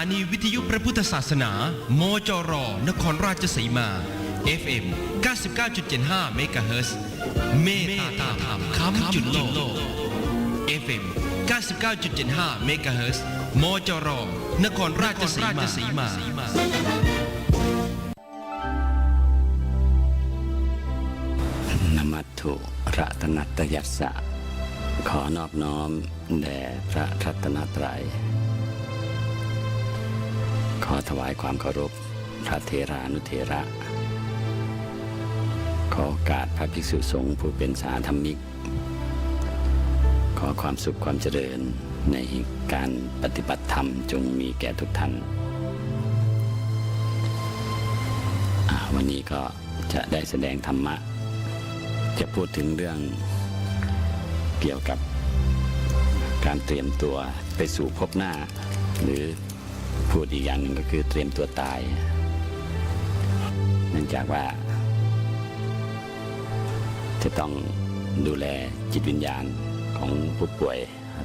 านีวิทยุพระพุทธศาสนา มจร นครราชสีมา FM 99.75 เมกะเฮิรตซ์เมตตาธรรมคำจุดโลก FM 99.75 เมกะเฮิรตซ์มจร นครราชสีมานมัตถุรัตนัตยัสสะ ขอนอบน้อมแด่พระรัตนตรัย อถวายความเคารพพระเทรานุเทระ ขอโอกาสพระภิกษุสงฆ์ผู้เป็นสาธรรมิก ขอความสุขความเจริญในการปฏิบัติธรรมจงมีแก่ทุกท่าน วันนี้ก็จะได้แสดงธรรมะ จะพูดถึงเรื่องเกี่ยวกับการเตรียมตัวไปสู่ภพหน้า หรือ พูดอีกอย่างหนึ่งก็คือเตรียมตัวตาย เนื่องจากว่า จะต้องดูแลจิตวิญญาณของผู้ป่วย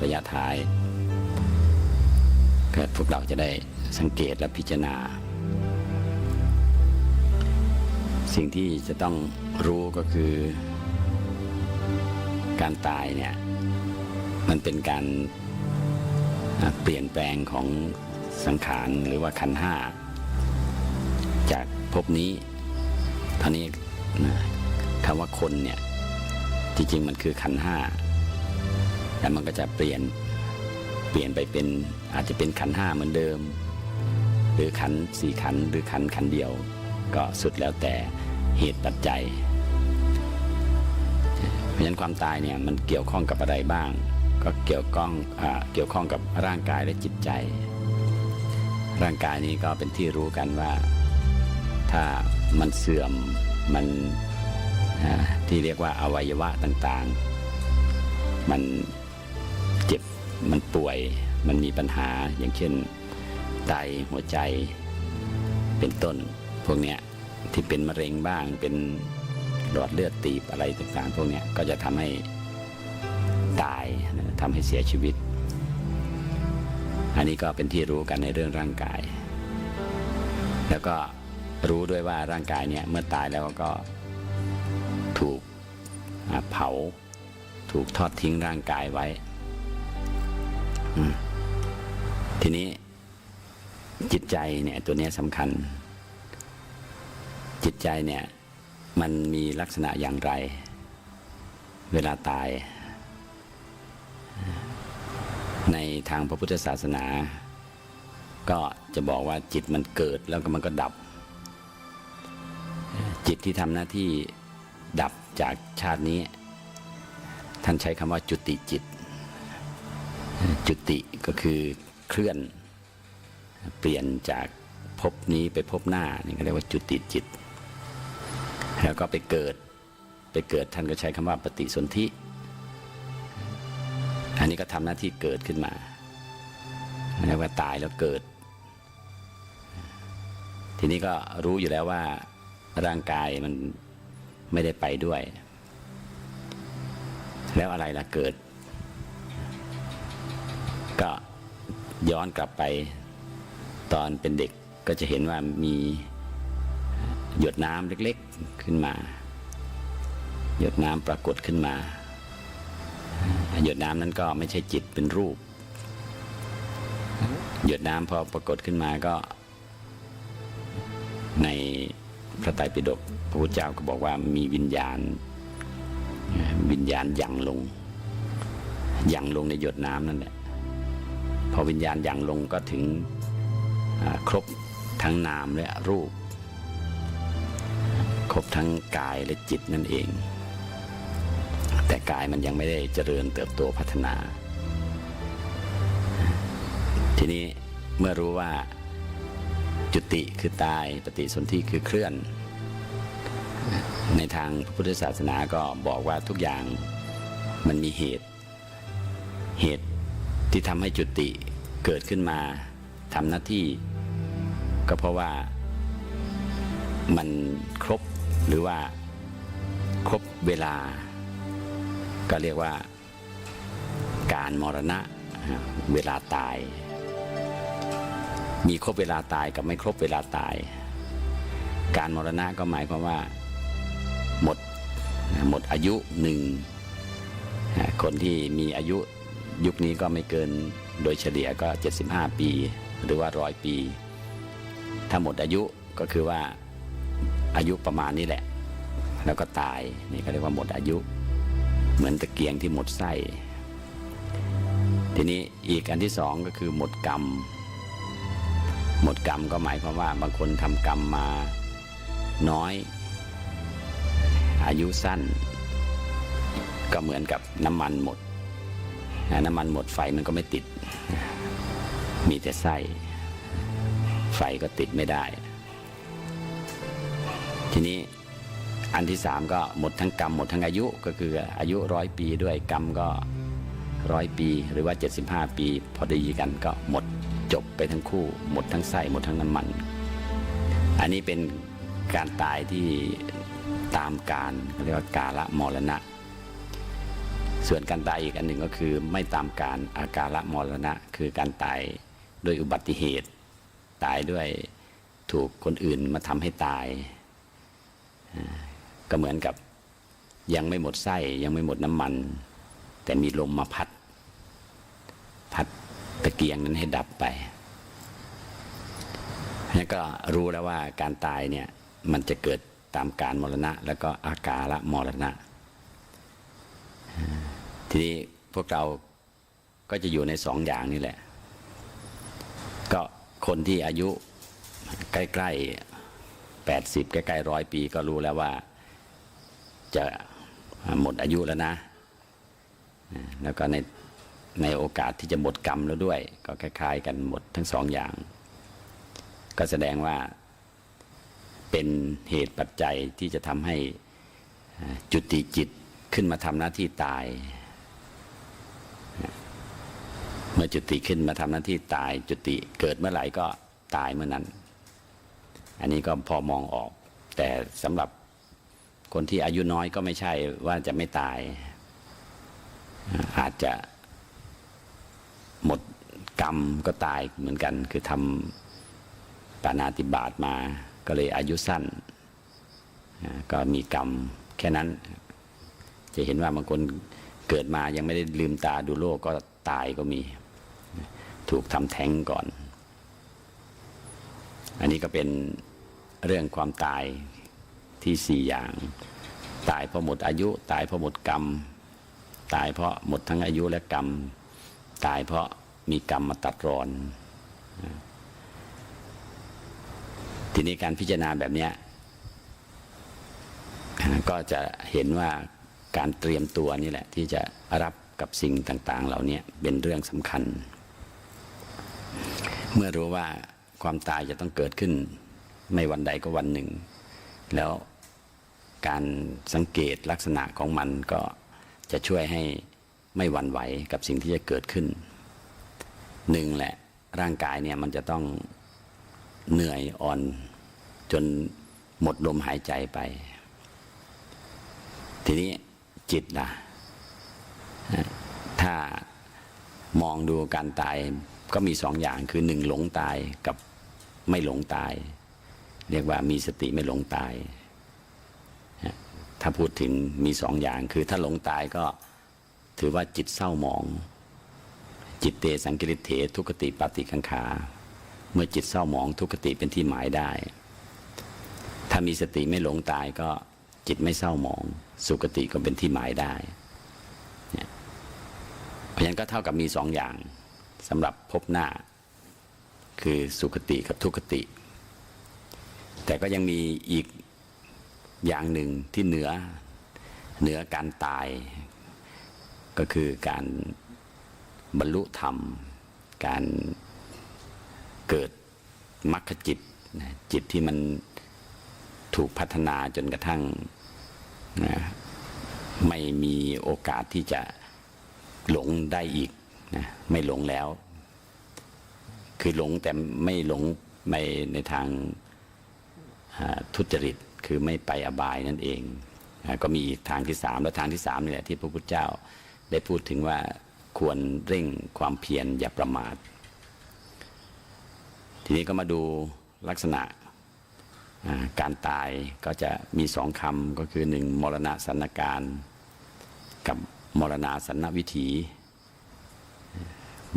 ระยะท้ายก็พวกเราจะได้สังเกตและพิจารณา สิ่งที่จะต้องรู้ก็คือ การตายเนี่ย มันเป็นการเปลี่ยนแปลงของ สังขารหรือว่าขันห้าจากภพนี้เท่านี้นะคำว่าคนเนี่ยจริงๆมันคือขันห้าแต่มันก็จะเปลี่ยนเปลี่ยนไปเป็นอาจจะเป็นขันห้าเหมือนเดิม หรือขันสี่ขันหรือขันขันเดียว ก็สุดแล้วแต่เหตุปัจจัยเพราะฉะนั้นความตายเนี่ยมันเกี่ยวข้องกับอะไรบ้าง ก็เกี่ยวข้องอเกี่ยวข้องกับร่างกายและจิตใจ ร่างกายนี้ก็เป็นที่รู้กันว่า ถ้ามันเสื่อมมันที่เรียกว่าอวัยวะต่างๆ มันเจ็บมันป่วย มันมีปัญหาอย่างเช่นไตหัวใจ เป็นต้น พวกเนี้ยที่เป็นมะเร็งบ้างเป็นหลอดเลือดตีบอะไรต่างๆ พวกเนี้ยก็จะทำให้ตายทำให้เสียชีวิต อันนี้ก็เป็นที่รู้กันในเรื่องร่างกาย แล้วก็รู้ด้วยว่าร่างกายเนี่ยเมื่อตายแล้วก็ถูกเผา ถูกทอดทิ้งร่างกายไว้ ทีนี้จิตใจเนี่ยตัวนี้สำคัญ จิตใจเนี่ยมันมีลักษณะอย่างไร เวลาตาย ในทางพระพุทธศาสนา ก็จะบอกว่าจิตมันเกิดแล้วก็มันก็ดับ จิตที่ทำหน้าที่ดับจากชาตินี้ ท่านใช้คำว่าจุติจิต จุติก็คือเคลื่อนเปลี่ยนจากภพนี้ไปภพหน้านี่ก็เรียกว่าจุติจิต แล้วก็ไปเกิดไปเกิดท่านก็ใช้คำว่าปฏิสนธิ นนี้ก็ทำหน้าที่เกิดขึ้นมาเรียกว่าตายแล้วเกิด ทีนี้ก็รู้อยู่แล้วว่าร่างกายมันไม่ได้ไปด้วย แล้วอะไรล่ะเกิด ก็ย้อนกลับไปตอนเป็นเด็กก็จะเห็นว่ามีหยดน้ำเล็กๆขึ้นมา หยดน้ำปรากฏขึ้นมา หยดน้ำนั้นก็ไม่ใช่จิตเป็นรูป หยดน้ำพอปรากฏขึ้นมาก็ ในพระไตรปิฎกพระพุทธเจ้าก็บอกว่ามีวิญญาณ วิญญาณหยั่งลงหยั่งลงในหยดน้ำนั่นแหละพอวิญญาณหยั่งลงก็ถึงครบทั้งนามและรูป ครบทั้งกายและจิตนั่นเอง แต่กายมันยังไม่ได้เจริญเติบโตพัฒนา ทีนี้เมื่อรู้ว่าจุติคือตายปฏิสนธิคือเคลื่อน ในทางพระพุทธศาสนาก็บอกว่าทุกอย่างมันมีเหตุเหตุที่ทำให้จุติเกิดขึ้นมาทำหน้าที่ก็เพราะว่ามันครบหรือว่าครบเวลา ก็เรียกว่าการมรณะเวลาตาย มีครบเวลาตายกับไม่ครบเวลาตาย การมรณะก็หมายความว่าหมดหมดอายุหนึ่งคนที่มีอายุยุคนี้ก็ไม่เกินโดยเฉลี่ยก็ 75 ปี หรือว่าร้อยปี ถ้าหมดอายุก็คือว่าอายุประมาณนี้แหละ แล้วก็ตายนี่เขาเรียกว่าหมดอายุ เหมือนตะเกียงที่หมดไส้ทีนี้อีกอันที่สองก็คือหมดกรรม หมดกรรมก็หมายความว่าบางคนทำกรรมมาน้อย อายุสั้น ก็เหมือนกับน้ำมันหมด น้ำมันหมดไฟมันก็ไม่ติด มีแต่ไส้ ไฟก็ติดไม่ได้ ทีนี้ อันที่สามก็หมดทั้งกรรมหมดทั้งอายุก็คืออายุร้อยปีด้วยกรรมก็ร้อยปี หรือว่า 75 ปี พอดีกันก็หมดจบไปทั้งคู่ หมดทั้งไส้หมดทั้งน้ำมัน อันนี้เป็นการตายที่ตามการเรียกว่ากาละมรณะ ส่วนการตายอีกอันหนึ่งก็คือไม่ตามการอาการละมรณะ คือการตายโดยอุบัติเหตุ ตายด้วยถูกคนอื่นมาทำให้ตาย ก็เหมือนกับยังไม่หมดไส้ยังไม่หมดน้ำมัน แต่มีลมมาพัด พัดตะเกียงนั้นให้ดับไปนี่ก็รู้แล้วว่าการตายเนี่ยมันจะเกิดตามการมรณะ แล้วก็อาการละมรณะ ทีนี้พวกเราก็จะอยู่ในสองอย่างนี่แหละ ก็คนที่อายุใกล้ๆ80ใกล้ๆร้อยปีก็รู้แล้วว่า จะหมดอายุแล้วนะ แล้วก็ในในโอกาสที่จะหมดกรรมแล้วด้วย ก็คล้ายๆกันหมดทั้งสองอย่าง ก็แสดงว่าเป็นเหตุปัจจัยที่จะทำให้จุติจิตขึ้นมาทำหน้าที่ตาย เมื่อจุติขึ้นมาทำหน้าที่ตาย จุติเกิดเมื่อไหร่ก็ตายเมื่อนั้น อันนี้ก็พอมองออก แต่สำหรับ คนที่อายุน้อยก็ไม่ใช่ว่าจะไม่ตาย อาจจะหมดกรรมก็ตายเหมือนกัน คือทำปานาติบาตมา ก็เลยอายุสั้น ก็มีกรรมแค่นั้น จะเห็นว่าบางคนเกิดมายังไม่ได้ลืมตาดูโลกก็ตายก็มี ถูกทำแท้งก่อน อันนี้ก็เป็นเรื่องความตาย ที่สี่อย่าง ตายเพราะหมดอายุ ตายเพราะหมดกรรม ตายเพราะหมดทั้งอายุและกรรม ตายเพราะมีกรรมมาตัดรอน ทีนี้การพิจารณาแบบนี้ก็จะเห็นว่าการเตรียมตัวนี่แหละ ที่จะรับกับสิ่งต่าง ๆ เหล่านี้เป็นเรื่องสำคัญ เมื่อรู้ว่าความตายจะต้องเกิดขึ้น ไม่วันใดก็วันหนึ่ง แล้วการสังเกตลักษณะของมันก็จะช่วยให้ไม่หวั่นไหวกับสิ่งที่จะเกิดขึ้นหนึ่งแหละร่างกายเนี่ยมันจะต้องเหนื่อยอ่อนจนหมดลมหายใจไป ทีนี้จิตล่ะ ถ้ามองดูการตายก็มีสองอย่างคือหนึ่งหลงตายกับไม่หลงตาย เรียกว่ามีสติไม่หลงตาย ถ้าพูดถึงมีสองอย่างคือถ้าหลงตายก็ถือว่าจิตเศร้าหมอง จิตเตสังกิริเถทุกติปฏิกังขา เมื่อจิตเศร้าหมองทุกขติเป็นที่หมายได้ ถ้ามีสติไม่หลงตายก็จิตไม่เศร้าหมอง สุขติก็เป็นที่หมายได้ เพราะฉะนั้นก็เท่ากับมีสองอย่างสำหรับพบหน้า คือสุขติกับทุกติ แต่ก็ยังมีอีกอย่างหนึ่งที่เหนือเหนือการตาย ก็คือการบรรลุธรรม การเกิดมรรคจิต จิตที่มันถูกพัฒนาจนกระทั่งนะไม่มีโอกาสที่จะหลงได้อีกนะไม่หลงแล้ว คือหลงแต่ไม่หลงไม่ในทาง ทุจริตคือไม่ไปอบายนั่นเอง ก็มีทางที่สามและทางที่สามนี่แหละที่พระพุทธเจ้าได้พูดถึงว่าควรเร่งความเพียรอย่าประมาท ทีนี้ก็มาดูลักษณะการตายก็จะมีสองคำก็คือหนึ่งมรณะสันนการกับมรณาสันนวิถี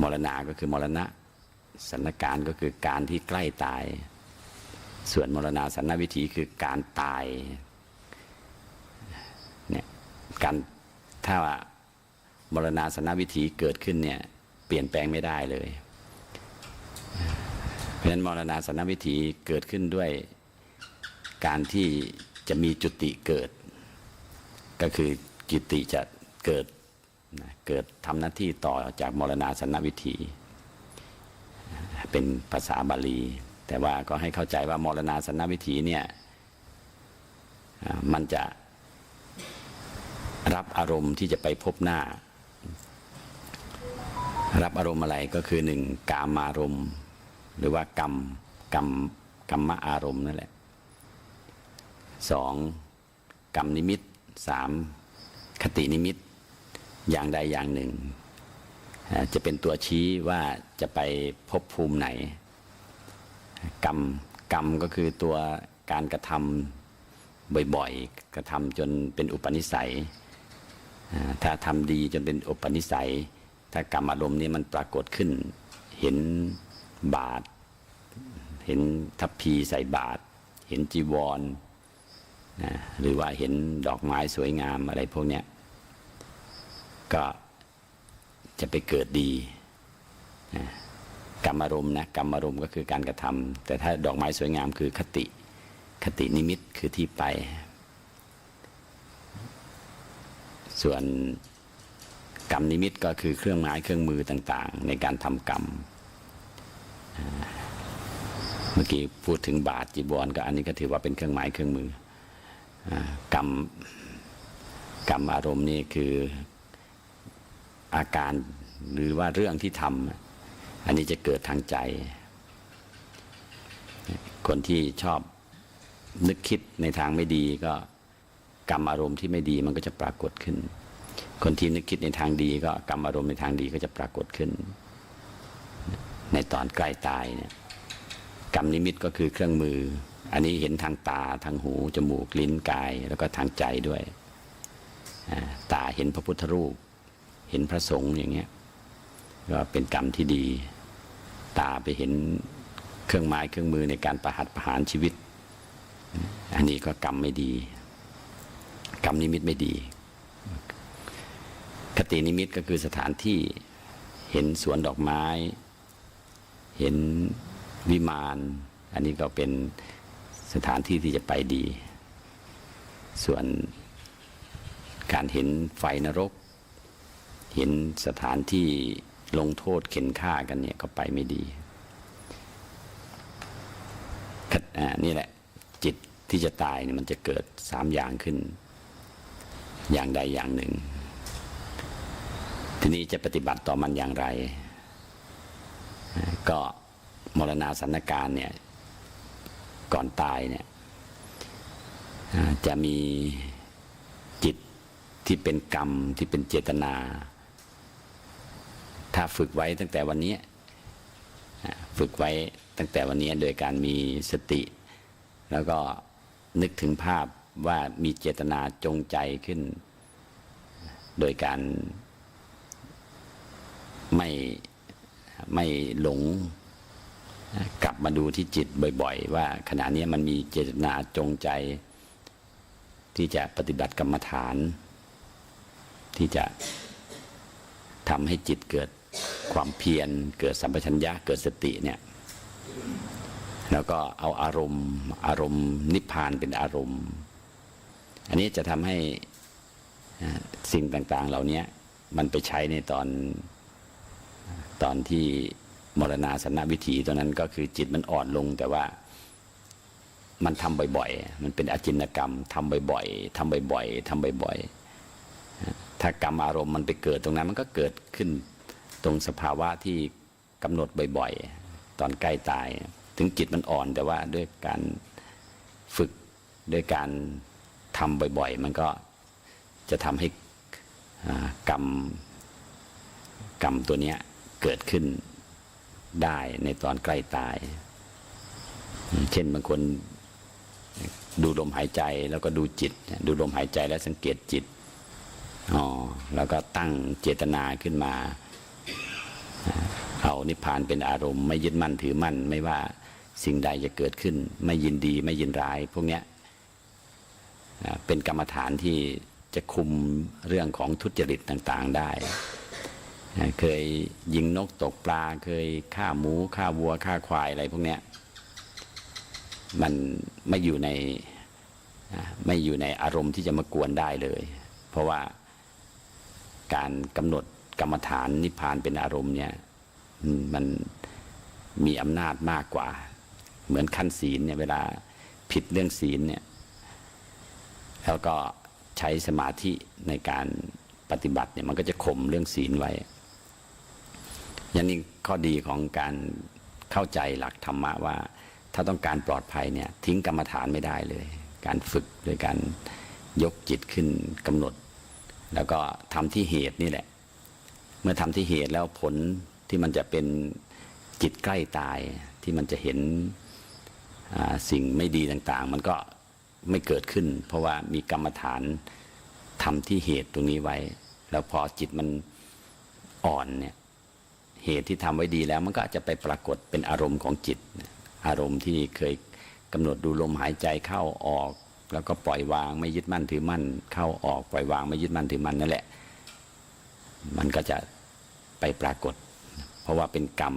มรณาก็คือมรณะสันนการก็คือการที่ใกล้ตาย ส่วนมรณาสันนวิถีคือการตายเนี่ยการถ้ามรณาสันนวิถีเกิดขึ้นเนี่ยเปลี่ยนแปลงไม่ได้เลย เพราะฉะนั้นมรณาสันนวิถีเกิดขึ้นด้วยการที่จะมีจุติเกิด ก็คือจุติจะเกิดนะเกิดทำหน้าที่ต่อจากมรณาสันนวิถี เป็นภาษาบาลี แต่ว่าก็ให้เข้าใจว่ามรณาสันนวิถีเนี่ยมันจะรับอารมณ์ที่จะไปพบหน้า รับอารมณ์อะไรก็คือหนึ่งกามารมณ์ หรือว่ากรรมกรรมกรรมอารมณ์นั่นแหละสองกรรมนิมิตสามคตินิมิตอย่างใดอย่างหนึ่ง จะเป็นตัวชี้ว่าจะไปพบภูมิไหน กรรมกรรมก็คือตัวการกระทำบ่อยๆ กระทำจนเป็นอุปนิสัย ถ้าทำดีจนเป็นอุปนิสัย ถ้ากรรมอารมณ์นี้มันปรากฏขึ้น เห็นบาท เห็นทัพพีใส่บาท เห็นจีวรนะหรือว่าเห็นดอกไม้สวยงามอะไรพวกเนี้ยก็จะไปเกิดดีนะ กรรมอารมณ์นะกรรมอารมณ์ก็คือการกระทำแต่ถ้าดอกไม้สวยงามคือคติคตินิมิตคือที่ไป ส่วนกรรมนิมิตก็คือเครื่องไม้เครื่องมือต่างๆ ในการทำกรรม เมื่อกี้พูดถึงบาทจีบวรก็อันนี้ก็ถือว่าเป็นเครื่องไม้เครื่องมือกรรมกรรมอารมณ์นี่คืออาการหรือว่าเรื่องที่ทำ อันนี้จะเกิดทางใจ คนที่ชอบนึกคิดในทางไม่ดีก็กรรมอารมณ์ที่ไม่ดีมันก็จะปรากฏขึ้น คนที่นึกคิดในทางดีก็กรรมอารมณ์ในทางดีก็จะปรากฏขึ้น ในตอนใกล้ตายเนี่ยกรรมนิมิตก็คือเครื่องมือ อันนี้เห็นทางตาทางหู จมูกลิ้นกาย แล้วก็ทางใจด้วย ตาเห็นพระพุทธรูป เห็นพระสงฆ์อย่างเงี้ย ก็เป็นกรรมที่ดี ตาไปเห็นเครื่องไม้เครื่องมือในการประหัตประหารชีวิต อันนี้ก็กรรมไม่ดี กรรมนิมิตไม่ดี คตินิมิตก็คือสถานที่เห็นสวนดอกไม้ เห็นวิมาน อันนี้ก็เป็นสถานที่ที่จะไปดี ส่วนการเห็นไฟนรก เห็นสถานที่ ลงโทษเข็นฆ่ากันเนี่ยก็ไปไม่ดีนี่แหละ จิตที่จะตายเนี่ยมันจะเกิดสามอย่างขึ้น อย่างใดอย่างหนึ่ง ทีนี้จะปฏิบัติต่อมันอย่างไร ก็มรณาสันนการเนี่ยก่อนตายเนี่ยจะมีจิตที่เป็นกรรมที่เป็นเจตนา ถ้าฝึกไว้ตั้งแต่วันนี้ฝึกไว้ตั้งแต่วันนี้โดยการมีสติ แล้วก็นึกถึงภาพว่ามีเจตนาจงใจขึ้น โดยการไม่ไม่หลงกลับมาดูที่จิตบ่อย ๆ ว่าขณะนี้มันมีเจตนาจงใจ ที่จะปฏิบัติกรรมฐาน ที่จะทำให้จิตเกิด ความเพียรเกิดสัมปชัญญะเกิดสติเนี่ยแล้วก็เอาอารมณ์ อารมณ์นิพพานเป็นอารมณ์ อันนี้จะทำให้อ่าสิ่งต่างๆ เหล่านี้มันไปใช้ในตอนตอนที่มรณาสนวิถีตอนนั้นก็คือจิตมันอ่อนลงแต่ว่ามันทำบ่อยๆ มันเป็นอจินกรรมทำบ่อยๆทำบ่อยๆทำบ่อยๆ ถ้ากรรมอารมณ์มันไปเกิดตรงนั้นมันก็เกิดขึ้น ตรงสภาวะที่กำหนดบ่อยๆ ตอนใกล้ตาย ถึงจิตมันอ่อนแต่ว่าด้วยการฝึกด้วยการทำบ่อยๆ มันก็จะทำให้กรรมกรรมตัวเนี้ยเกิดขึ้นได้ในตอนใกล้ตาย เช่นบางคนดูลมหายใจแล้วก็ดูจิต ดูลมหายใจแล้วสังเกตจิตอ๋อแล้วก็ตั้งเจตนาขึ้นมา เอานิพพานเป็นอารมณ์ ไม่ยึดมั่นถือมั่น ไม่ว่าสิ่งใดจะเกิดขึ้น ไม่ยินดีไม่ยินร้าย พวกเนี้ยเป็นกรรมฐานที่จะคุมเรื่องของทุจริตต่างๆได้ เคยยิงนกตกปลา เคยฆ่าหมูฆ่าวัวฆ่าควายอะไรพวกเนี้ยมันไม่อยู่ในไม่อยู่ในอารมณ์ที่จะมากวนได้เลย เพราะว่าการกำหนด กรรมฐานนิพพานเป็นอารมณ์เนี่ยมมันมีอำนาจมากกว่า เหมือนขั้นศีลเนี่ยเวลาผิดเรื่องศีลเนี่ยแล้วก็ใช้สมาธิในการปฏิบัติเนี่ยมันก็จะข่มเรื่องศีลไว้ยันนี้ข้อดีของการเข้าใจหลักธรรมะว่า ถ้าต้องการปลอดภัยเนี่ยทิ้งกรรมฐานไม่ได้เลย การฝึกโดยการยกจิตขึ้นกำหนด แล้วก็ทำที่เหตุนี่แหละ เมื่อทำที่เหตุแล้วผลที่มันจะเป็นจิตใกล้ตายที่มันจะเห็นสิ่งไม่ดีต่างๆ มันก็ไม่เกิดขึ้น เพราะว่ามีกรรมฐานทำที่เหตุตรงนี้ไว้ แล้วพอจิตมันอ่อนเนี่ยเหตุที่ทำไว้ดีแล้วมันก็จะไปปรากฏเป็นอารมณ์ของจิต อารมณ์ที่เคยกำหนดดูลมหายใจเข้าออก แล้วก็ปล่อยวางไม่ยึดมั่นถือมั่น เข้าออกปล่อยวางไม่ยึดมั่นถือมั่นนั่นแหละ มันก็จะไปปรากฏ เพราะว่าเป็นกรรม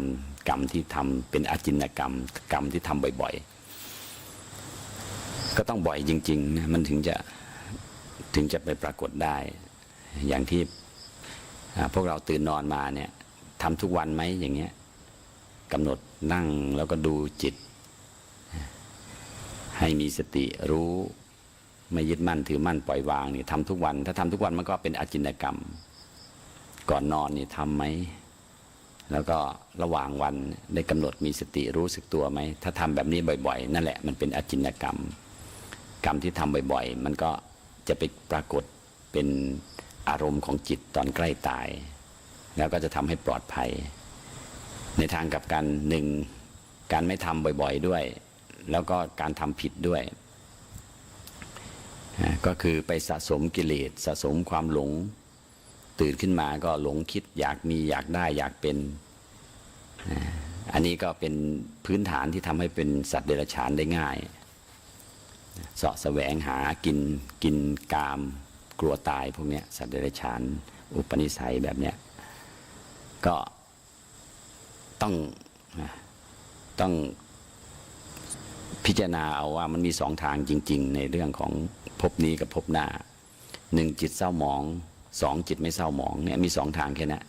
กรรมที่ทำเป็นอาจินกรรม กรรมที่ทำบ่อยๆ ก็ต้องบ่อยจริงๆนะมันถึงจะถึงจะไปปรากฏได้ อย่างที่พวกเราตื่นนอนมาเนี่ยทำทุกวันไหมอย่างเงี้ยกำหนดนั่งแล้วก็ดูจิต ให้มีสติรู้ไม่ยึดมั่นถือมั่นปล่อยวางนี่ทำทุกวัน ถ้าทำทุกวันมันก็เป็นอาจินกรรม ก่อนนอนนี่ทำไหม แล้วก็ระหว่างวันได้กำหนดมีสติรู้สึกตัวไหม ถ้าทำแบบนี้บ่อยๆ นั่นแหละมันเป็นอจินกรรม กรรมที่ทำบ่อยๆ มันก็จะไปปรากฏเป็นอารมณ์ของจิตตอนใกล้ตาย แล้วก็จะทำให้ปลอดภัย ในทางกับกันหนึ่งการไม่ทำบ่อยๆด้วย แล้วก็การทำผิดด้วยก็คือไปสะสมกิเลสสะสมความหลง ตื่นขึ้นมาก็หลงคิดอยากมีอยากได้อยากเป็น อันนี้ก็เป็นพื้นฐานที่ทำให้เป็นสัตว์เดรัจฉานได้ง่ายเสาะแสวงหากินกินกามกลัวตายพวกเนี้ยสัตว์เดรัจฉาน อุปนิสัยแบบเนี้ยก็ต้องต้องพิจารณาเอาว่ามันมีสองทางจริง ๆ ในเรื่องของภพนี้กับภพหน้าหนึ่งจิตเศร้าหมอง สองจิตไม่เศร้าหมองเนี่ยมีสองทางแค่นั้น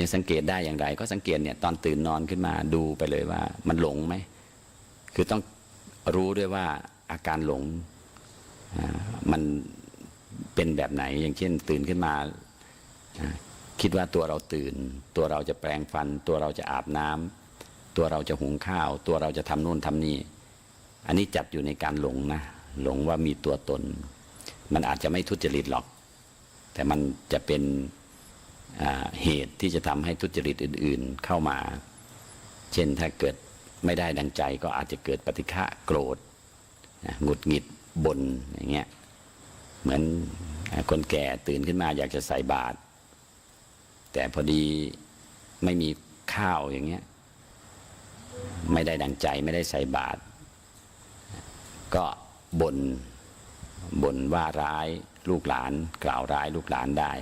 จะสังเกตได้อย่างไร ก็สังเกตเนี่ยตอนตื่นนอนขึ้นมาดูไปเลยว่า มันหลงไหมคือต้องรู้ด้วยว่าอาการหลงมันเป็นแบบไหน อย่างเช่น ตื่นขึ้นมาคิดว่าตัวเราตื่น ตัวเราจะแปลงฟัน ตัวเราจะอาบน้ำตัวเราจะหุงข้าว ตัวเราจะทำโน่นทำนี่ อันนี้จัดอยู่ในการหลงนะหลงว่ามีตัวตน มันอาจจะไม่ทุจริตหรอก แต่มันจะเป็นเหตุที่จะทำให้ทุจริตอื่น ๆเข้ามา เช่นถ้าเกิดไม่ได้ดังใจก็อาจจะเกิดปฏิฆะโกรธหงุดหงิดบนอย่างเงี้ยเหมือนคนแก่ตื่นขึ้นมาอยากจะใส่บาตรแต่พอดีไม่มีข้าวอย่างเงี้ยไม่ได้ดังใจไม่ได้ใส่บาตรก็บน บนว่าร้ายลูกหลาน กล่าวร้ายลูกหลานได้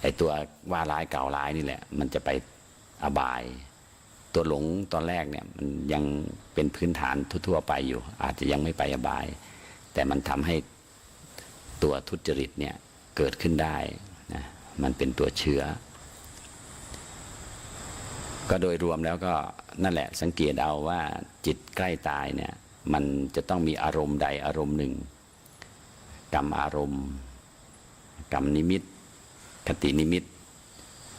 ไอตัวว่าร้ายกล่าวร้ายนี่แหละ มันจะไปอบาย ตัวหลงตอนแรกเนี่ย มันยังเป็นพื้นฐานทั่วๆไปอยู่ อาจจะยังไม่ไปอบาย แต่มันทำให้ตัวทุจริตเนี่ยเกิดขึ้นได้นะมันเป็นตัวเชื้อ ก็โดยรวมแล้วก็นั่นแหละสังเกตเอาว่าจิตใกล้ตายเนี่ย มันจะต้องมีอารมณ์ใดอารมณ์หนึ่ง กรรมอารมณ์ กรรมนิมิต คตินิมิต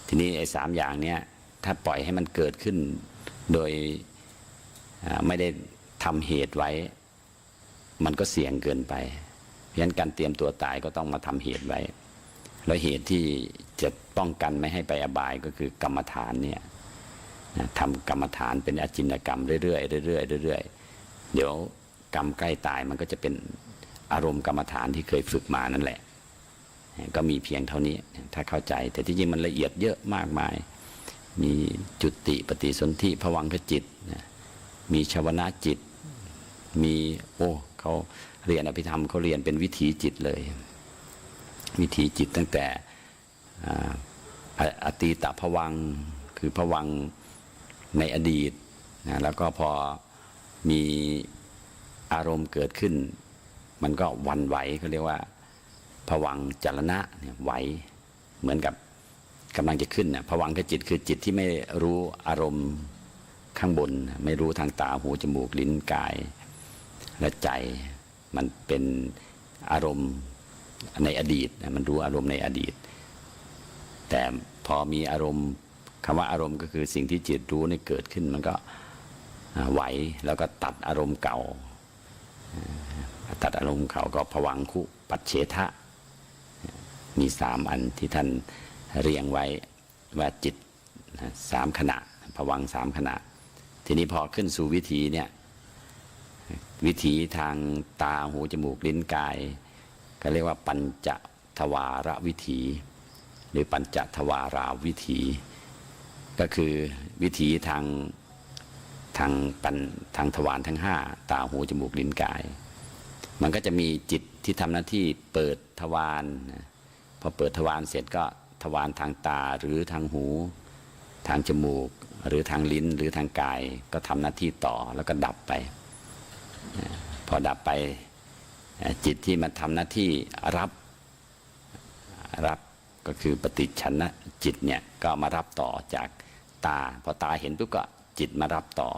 ทีนี้ไอ้สามอย่างเนี้ยถ้าปล่อยให้มันเกิดขึ้น โดยไม่ได้ทำเหตุไว้ มันก็เสี่ยงเกินไป เพราะฉะนั้นการเตรียมตัวตายก็ต้องมาทำเหตุไว้ แล้วเหตุที่จะป้องกันไม่ให้ไปอบายก็คือกรรมฐานเนี่ยทำกรรมฐานเป็นอจินกรรมเรื่อยๆเรื่อยๆเรื่อยๆ เดี๋ยวกรรมใกล้ตายมันก็จะเป็นอารมณ์กรรมฐานที่เคยฝึกมานั่นแหละ ก็มีเพียงเท่านี้ถ้าเข้าใจ แต่ที่จริงมันละเอียดเยอะมากมาย มีจุติปฏิสนธิภวังคจิต มีชาวนะจิต มีโอ้เขาเรียนอภิธรรมเขาเรียนเป็นวิถีจิตเลย วิถีจิตตั้งแต่อออตีตภวังคือภวังในอดีตนะแล้วก็พอ มีอารมณ์เกิดขึ้น มันก็วันไหวเขาเรียกว่าภวังจรณะเนี่ยไหวเหมือนกับกำลังจะขึ้นนะภวังคจิตคือจิตที่ไม่รู้อารมณ์ข้างบน ไม่รู้ทางตาหูจมูกลิ้นกาย และใจมันเป็นอารมณ์ในอดีตมันรู้อารมณ์ในอดีต แต่พอมีอารมณ์คำว่าอารมณ์ก็คือสิ่งที่จิตรู้นี่เกิดขึ้นมันก็ ไหวแล้วก็ตัดอารมณ์เก่า ตัดอารมณ์เก่าก็ผวังคุปัจเฉทะ มีสามอันที่ท่านเรียงไว้ว่าจิตสามขณะผวังสามขณะ ทีนี้พอขึ้นสู่วิถีเนี่ยวิถีทางตาหูจมูกลิ้นกาย ก็เรียกว่าปัญจทวารวิถี หรือปัญจทวาราวิถี ก็คือวิถีทาง ทางปัญทางทวารทั้งห้าตาหูจมูกลิ้นกาย มันก็จะมีจิตที่ทำหน้าที่เปิดทวารนะพอเปิดทวารเสร็จก็ทวารทางตาหรือทางหู ทางจมูก หรือทางลิ้นหรือทางกาย ก็ทำหน้าที่ต่อแล้วก็ดับไป พอดับไปจิตที่มาทำหน้าที่รับรับก็คือปฏิชันนะจิตเนี่ยก็มารับต่อจากตา พอตาเห็นปุ๊บก็ จิตมารับต่อ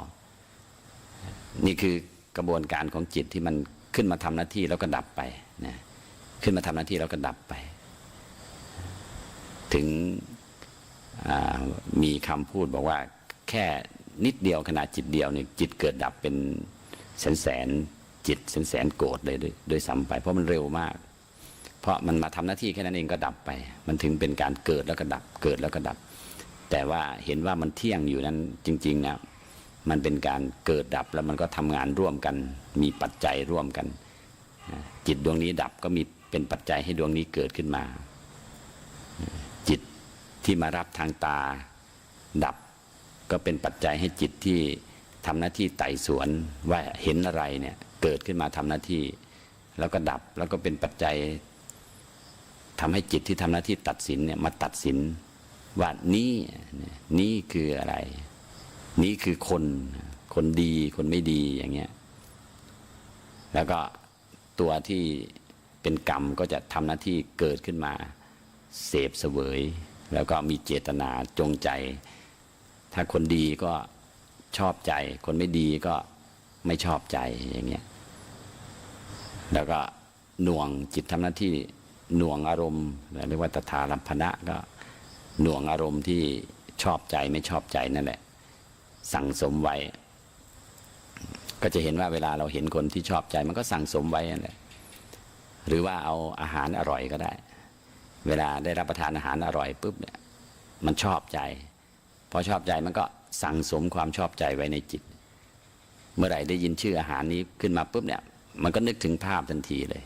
นี่คือกระบวนการของจิตที่มันขึ้นมาทำหน้าที่แล้วก็ดับไปนะขึ้นมาทำหน้าที่แล้วก็ดับไป ถึงมีคำพูดบอกว่าแค่นิดเดียวขนาดจิตเดียวเนี่ยจิตเกิดดับเป็นแสนแสนจิตแสนแสนโกรธเลยด้วยด้วยซ้ำไปเพราะมันเร็วมาก เพราะมันมาทำหน้าที่แค่นั้นเองก็ดับไป มันถึงเป็นการเกิดแล้วก็ดับเกิดแล้วก็ดับ แต่ว่าเห็นว่ามันเที่ยงอยู่นั้นจริงๆนะมันเป็นการเกิดดับแล้วมันก็ทำงานร่วมกัน มีปัจจัยร่วมกัน จิตดวงนี้ดับก็มีเป็นปัจจัยให้ดวงนี้เกิดขึ้นมา จิตที่มารับทางตาดับ ก็เป็นปัจจัยให้จิตที่ทำหน้าที่ไต่สวนว่าเห็นอะไรเนี่ยเกิดขึ้นมาทำหน้าที่ แล้วก็ดับแล้วก็เป็นปัจจัยทำให้จิตที่ทำหน้าที่ตัดสินเนี่ยมาตัดสิน ว่านี่นี่คืออะไร นี่คือคนคนดีคนไม่ดีอย่างเงี้ยแล้วก็ตัวที่เป็นกรรมก็จะทำหน้าที่เกิดขึ้นมา เสพเสวย แล้วก็มีเจตนาจงใจ ถ้าคนดีก็ชอบใจ คนไม่ดีก็ไม่ชอบใจอย่างเงี้ยแล้วก็หน่วงจิตทำหน้าที่หน่วงอารมณ์เรียกว่าตถาลัมพนะก็ หน่วงอารมณ์ที่ชอบใจไม่ชอบใจนั่นแหละ สั่งสมไว้ ก็จะเห็นว่าเวลาเราเห็นคนที่ชอบใจมันก็สั่งสมไว้นั่นแหละหรือว่าเอาอาหารอร่อยก็ได้ เวลาได้รับประทานอาหารอร่อยปุ๊บเนี่ยมันชอบใจพอชอบใจมันก็สั่งสมความชอบใจไว้ในจิต เมื่อไหร่ได้ยินชื่ออาหารนี้ขึ้นมาปุ๊บเนี่ย มันก็นึกถึงภาพทันทีเลย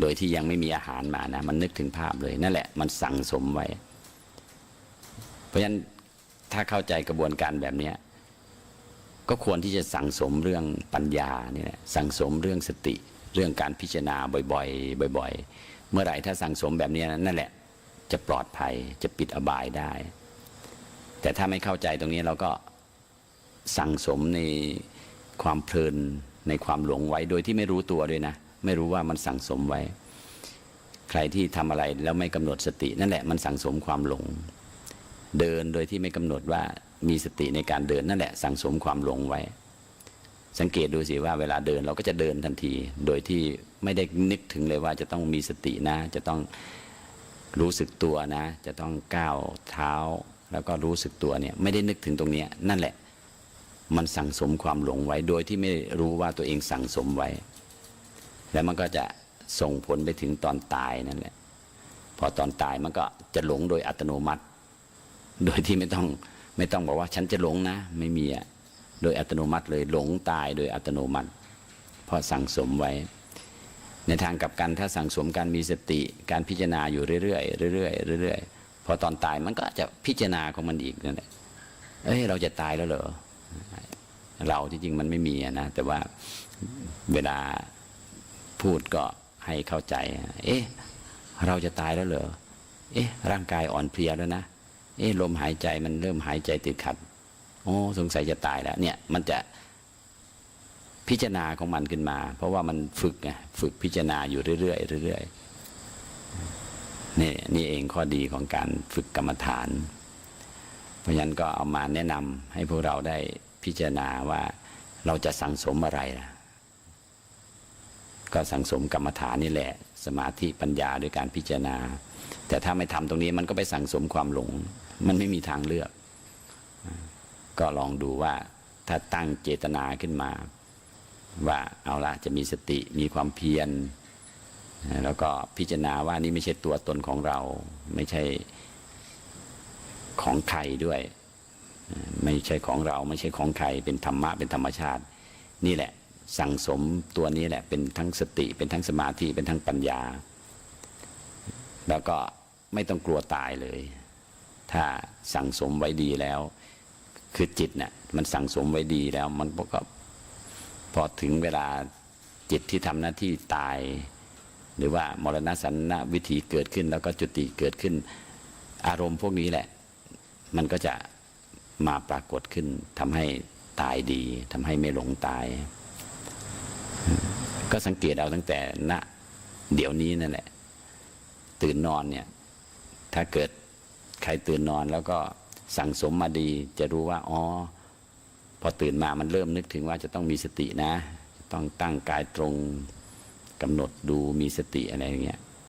โดยที่ยังไม่มีอาหารมานะ มันนึกถึงภาพเลยนั่นแหละ มันสั่งสมไว้ เพราะฉะนั้นถ้าเข้าใจกระบวนการแบบนี้ก็ควรที่จะสั่งสมเรื่องปัญญานี่แหละสั่งสมเรื่องสติ เรื่องการพิจารณาบ่อยๆ บ่อย ๆ เมื่อไหร่ถ้าสั่งสมแบบนี้นั่นแหละ จะปลอดภัยจะปิดอบายได้ แต่ถ้าไม่เข้าใจตรงนี้เราก็สั่งสมในความเพลินในความหลงไว้โดยที่ไม่รู้ตัวด้วยนะ ไม่รู้ว่ามันสั่งสมไว้ ใครที่ทำอะไรแล้วไม่กำหนดสติ นั่นแหละมันสั่งสมความหลง เดินโดยที่ไม่กำหนดว่ามีสติในการเดินนั่นแหละ สั่งสมความหลงไว้ สังเกตดูสิว่าเวลาเดินเราก็จะเดินทันที โดยที่ไม่ได้นึกถึงเลยว่าจะต้องมีสตินะ จะต้องรู้สึกตัวนะ จะต้องก้าวเท้า แล้วก็รู้สึกตัวเนี่ยไม่ได้นึกถึงตรงนี้นั่นแหละ มันสั่งสมความหลงไว้โดยที่ไม่รู้ว่าตัวเองสั่งสมไว้ แล้วมันก็จะส่งผลไปถึงตอนตายนั่นแหละ พอตอนตายมันก็จะหลงโดยอัตโนมัติ โดยที่ไม่ต้องไม่ต้องบอกว่าฉันจะหลงนะ ไม่มีอะโดยอัตโนมัติเลยหลงตายโดยอัตโนมัติ เพราะสั่งสมไว้ ในทางกลับกันถ้าสั่งสมการมีสติการพิจารณาอยู่เรื่อยๆเรื่อยๆเรื่อยๆพอตอนตายมันก็จะพิจารณาของมันอีกนั่นแหละเอ้ยเราจะตายแล้วเหรอเราที่จริงมันไม่มีนะแต่ว่าเวลา พูดก็ให้เข้าใจ เอ๊ะ เราจะตายแล้วเหรอ เอ๊ะ ร่างกายอ่อนเพลียแล้วนะ เอ๊ะ ลมหายใจมันเริ่มหายใจติดขัด โอ้สงสัยจะตายแล้ว เนี่ย มันจะพิจารณาของมันขึ้นมา เพราะว่ามันฝึกไง ฝึกพิจารณาอยู่เรื่อยๆเรื่อยๆ นี่นี่เองข้อดีของการฝึกกรรมฐาน เพราะฉะนั้นก็เอามาแนะนำให้พวกเราได้พิจารณาว่าเราจะสั่งสมอะไรล่ะ ก็สังสมกรรมฐานนี่แหละ สมาธิปัญญาด้วยการพิจารณา แต่ถ้าไม่ทำตรงนี้มันก็ไปสังสมความหลง มันไม่มีทางเลือก ก็ลองดูว่าถ้าตั้งเจตนาขึ้นมา ว่าเอาละจะมีสติมีความเพียรแล้วก็พิจารณาว่านี่ไม่ใช่ตัวตนของเรา ไม่ใช่ของใครด้วย ไม่ใช่ของเรา ไม่ใช่ของใครเป็นธรรมะเป็นธรรมชาติ นี่แหละ สั่งสมตัวนี้แหละเป็นทั้งสติเป็นทั้งสมาธิเป็นทั้งปัญญา แล้วก็ไม่ต้องกลัวตายเลย ถ้าสั่งสมไว้ดีแล้ว คือจิตเนะ่ยมันสั่งสมไว้ดีแล้ว มันก็พอถึงเวลาจิตที่ทำหน้าที่ตาย หรือว่ามรณะสันนวิธีเกิดขึ้น แล้วก็จุติเกิดขึ้น อารมณ์พวกนี้แหละ มันก็จะมาปรากฏขึ้นทำให้ตายดีทำให้ไม่หลงตาย ก็สังเกตเอาตั้งแต่ณเดี๋ยวนี้นั่นแหละ ตื่นนอนเนี่ย ถ้าเกิดใครตื่นนอนแล้วก็สั่งสมมาดี จะรู้ว่าอ๋อพอตื่นมามันเริ่มนึกถึงว่าจะต้องมีสตินะ ต้องตั้งกายตรงกำหนดดูมีสติอะไรอย่างเงี้ย